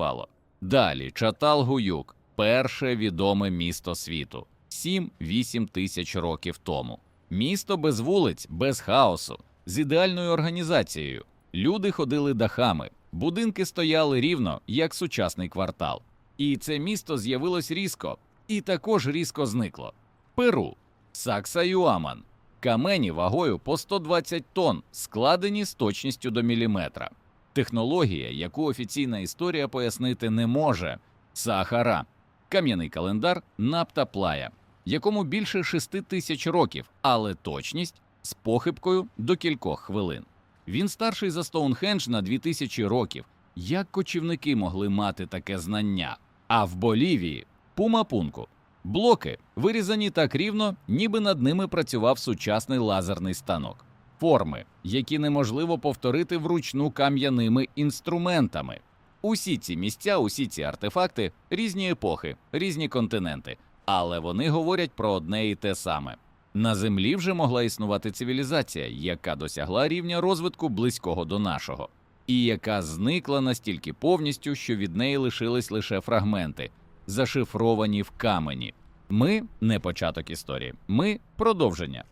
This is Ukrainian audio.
впало. Далі Чатал-Гуюк – перше відоме місто світу 7-8 тисяч років тому. Місто без вулиць, без хаосу, з ідеальною організацією. Люди ходили дахами, будинки стояли рівно, як сучасний квартал. І це місто з'явилось різко, і також різко зникло. Перу, Сакса-Юаман, камені вагою по 120 тонн, складені з точністю до міліметра. Технологія, яку офіційна історія пояснити не може. Сахара, кам'яний календар Наптаплая, якому більше 6 тисяч років, але точність з похибкою до кількох хвилин. Він старший за Стоунхендж на 2000 років. Як кочівники могли мати таке знання? А в Болівії Пумапунку. Блоки вирізані так рівно, ніби над ними працював сучасний лазерний станок. Форми, які неможливо повторити вручну кам'яними інструментами. Усі ці місця, усі ці артефакти різні епохи, різні континенти, але вони говорять про одне і те саме. На землі вже могла існувати цивілізація, яка досягла рівня розвитку близького до нашого, і яка зникла настільки повністю, що від неї лишились лише фрагменти, зашифровані в камені. Ми не початок історії, ми продовження.